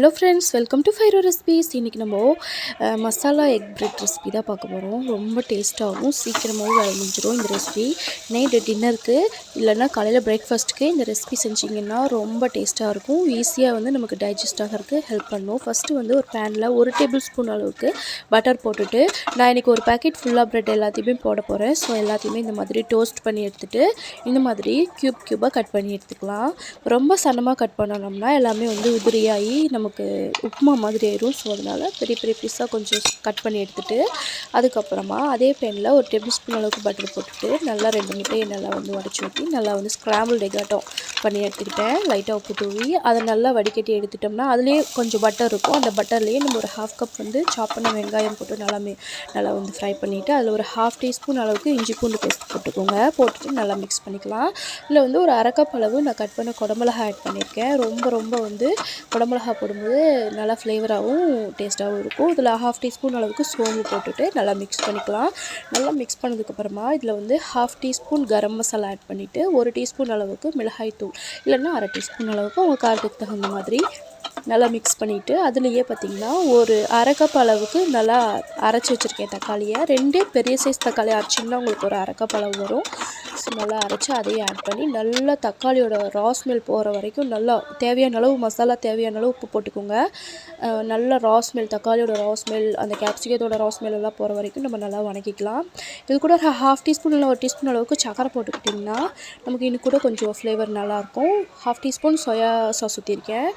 Hello friends welcome to ஃபைரோ recipes இன்றைக்கி நம்ம மசாலா எக் பிரெட் ரெசிபி தான் பார்க்க போகிறோம் ரொம்ப டேஸ்ட்டாகவும் சீக்கிரமாகவும் வேலை முடிஞ்சிடும் இந்த ரெசிபி நைட்டு டின்னருக்கு இல்லைன்னா காலையில் பிரேக்ஃபாஸ்ட்டுக்கு இந்த ரெசிபி செஞ்சிங்கன்னா ரொம்ப டேஸ்ட்டாக இருக்கும். ஈஸியாக வந்து நமக்கு டைஜஸ்ட் ஆகிறதுக்கு ஹெல்ப் பண்ணும். ஃபஸ்ட்டு வந்து ஒரு பேனில் ஒரு டேபிள் ஸ்பூன் அளவுக்கு பட்டர் போட்டுட்டு நான் இன்றைக்கி ஒரு பேக்கெட் ஃபுல்லாக பிரெட் எல்லாத்தையுமே போட போகிறேன் ஸோ எல்லாத்தையுமே இந்த மாதிரி டோஸ்ட் பண்ணி எடுத்துகிட்டு இந்த மாதிரி க்யூப் க்யூபாக கட் பண்ணி எடுத்துக்கலாம். ரொம்ப சன்னமாக கட் பண்ணணும்னா எல்லாமே வந்து உதிரியாகி நமக்கு நமக்கு உப்புமா மாதிரி ஆயிரும். ஸோ அதனால் பெரிய பெரிய பீஸாக கொஞ்சம் கட் பண்ணி எடுத்துகிட்டு அதுக்கப்புறமா அதே பேனில் ஒரு டேபிள் ஸ்பூன் அளவுக்கு பட்டர் போட்டுட்டு நல்லா ரெண்டு முட்டையை நல்லா வந்து உடச்சி ஊற்றி நல்லா வந்து ஸ்க்ராம்பிள் எக்காட்டம் பண்ணி எடுத்துக்கிட்டேன். லைட்டாக உப்பு தூவி அதை நல்லா வடிகட்டி எடுத்துட்டோம்னா அதுலேயே கொஞ்சம் பட்டர் இருக்கும். அந்த பட்டர்லேயே நம்ம ஒரு ஹாஃப் கப் வந்து சாப் பண்ண வெங்காயம் போட்டு நல்லா மே நல்லா வந்து ஃப்ரை பண்ணிவிட்டு அதில் ஒரு ஹாஃப் டீஸ்பூன் அளவுக்கு இஞ்சி பூண்டு பேஸ்ட் போட்டுக்கோங்க. போட்டுட்டு நல்லா மிக்ஸ் பண்ணிக்கலாம். இல்லை வந்து ஒரு அரை கப் அளவு நான் கட் பண்ண குடமிளகா ஆட் பண்ணியிருக்கேன். ரொம்ப ரொம்ப வந்து குடமிளகா போடும்போது நல்லா ஃப்ளேவராகவும் டேஸ்ட்டாகவும் இருக்கும். இதில் ஹாஃப் டீஸ்பூன் அளவுக்கு சோம்பு போட்டுட்டு நல்லா மிக்ஸ் பண்ணிக்கலாம். நல்லா மிக்ஸ் பண்ணதுக்கப்புறமா இதில் வந்து half teaspoon garam masala add பண்ணிவிட்டு ஒரு டீஸ்பூன் அளவுக்கு மிளகாய் தூள் இல்லைன்னா அரை டீஸ்பூன் அளவுக்கு உங்கள் காரத்துக்கு தகுந்த மாதிரி நல்லா மிக்ஸ் பண்ணிவிட்டு அதுலேயே பார்த்தீங்கன்னா ஒரு அரைக்கப் அளவுக்கு நல்லா அரைச்சி வச்சுருக்கேன் தக்காளியை. ரெண்டே பெரிய சைஸ் தக்காளி அரைச்சிங்கன்னா உங்களுக்கு ஒரு அரைக்கப் அளவு வரும். ஸோ நல்லா அரைச்சி அதையும் ஆட் பண்ணி நல்லா தக்காளியோட ரா ஸ்மெல் போகிற வரைக்கும் நல்லா தேவையான அளவு மசாலா தேவையான அளவு உப்பு போட்டுக்கோங்க. நல்லா ரா ஸ்மெல் தக்காளியோட ரா ஸ்மெல் அந்த கேப்சிகத்தோட ரா ஸ்மெல் எல்லாம் போகிற வரைக்கும் நம்ம நல்லா வணக்கிக்கலாம். இது கூட ஒரு ஹாஃப் டீஸ்பூன் இல்லை ஒரு டீஸ்பூன் அளவுக்கு சக்கரை போட்டுக்கிட்டிங்கன்னா நமக்கு இன்னும் கூட கொஞ்சம் ஃப்ளேவர் நல்லாயிருக்கும் ஹாஃப் டீஸ்பூன் சோயா சாஸ் ஊற்றிருக்கேன்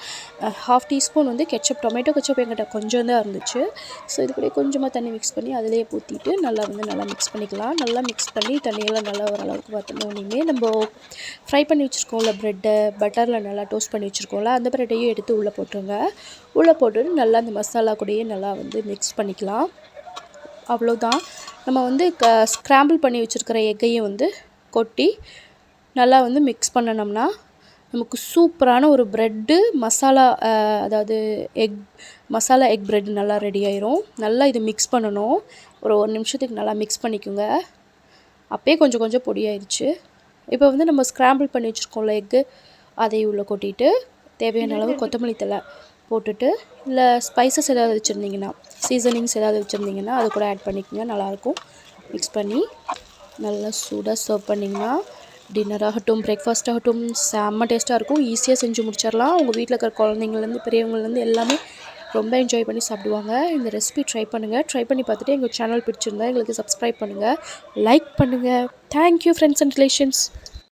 ஹாஃப் டீஸ்பூன் வந்து கெச்சப் டொமேட்டோ கெச்சப் எங்கிட்ட கொஞ்சம் தான் இருந்துச்சு. ஸோ இது கூட கொஞ்சமாக தண்ணி மிக்ஸ் பண்ணி அதிலேயே ஊற்றிட்டு நல்லா வந்து நல்லா மிக்ஸ் பண்ணிக்கலாம். நல்லா மிக்ஸ் பண்ணி தண்ணியெல்லாம் நல்லா ஓரளவுக்கு பார்த்தோன்னே நம்ம ஃப்ரை பண்ணி வச்சுருக்கோம்ல ப்ரெட்டை பட்டரில் நல்லா டோஸ்ட் பண்ணி வச்சுருக்கோம்ல அந்த ப்ரெட்டையும் எடுத்து உள்ளே போட்டுருங்க. உள்ளே போட்டுட்டு நல்லா அந்த மசாலா கூடயே நல்லா வந்து மிக்ஸ் பண்ணிக்கலாம். அவ்வளோதான் நம்ம வந்து க ஸ்க்ராம்பிள் பண்ணி வச்சுருக்கிற எக்கையும் வந்து கொட்டி நல்லா வந்து மிக்ஸ் பண்ணணும்னா நமக்கு சூப்பரான ஒரு ப்ரெட்டு மசாலா அதாவது எக் மசாலா எக் ப்ரெட் நல்லா ரெடி ஆயிரும். நல்லா இது மிக்ஸ் பண்ணணும். ஒரு ஒரு நிமிஷத்துக்கு நல்லா மிக்ஸ் பண்ணிக்கோங்க. அப்பயே கொஞ்சம் கொஞ்சம் பொடியாயிருச்சு இப்போ வந்து நம்ம ஸ்க்ராம்பிள் பண்ணி வச்சுருக்கோம்ல எக்கு அதை உள்ளே கொட்டிட்டு தேவையான அளவு கொத்தமல்லி தழை போட்டுட்டு இல்லை ஸ்பைசஸ் ஏதாவது வச்சுருந்தீங்கன்னா சீசனிங்ஸ் ஏதாவது வச்சுருந்தீங்கன்னா அது கூட ஆட் பண்ணிக்கோங்க. நல்லாயிருக்கும். மிக்ஸ் பண்ணி நல்லா சூடாக சர்வ் பண்ணிங்கன்னா டின்னர் ஆகட்டும் பிரேக்ஃபாஸ்ட் ஆகட்டும் செம்ம டேஸ்ட்டாக இருக்கும். ஈஸியாக செஞ்சு முடிச்சிடலாம் உங்கள் வீட்டில் இருக்கிற குழந்தைங்கள்லேருந்து பெரியவங்கள்லேருந்து எல்லாமே ரொம்ப என்ஜாய் பண்ணி சாப்பிடுவாங்க. இந்த ரெசிபி ட்ரை பண்ணுங்கள் ட்ரை பண்ணி பார்த்துட்டு எங்கள் சேனல் பிடிச்சிருந்தா எங்களுக்கு சப்ஸ்கிரைப் பண்ணுங்கள் லைக் பண்ணுங்கள் தேங்க்யூ ஃப்ரெண்ட்ஸ் அண்ட் ரிலேஷன்ஸ்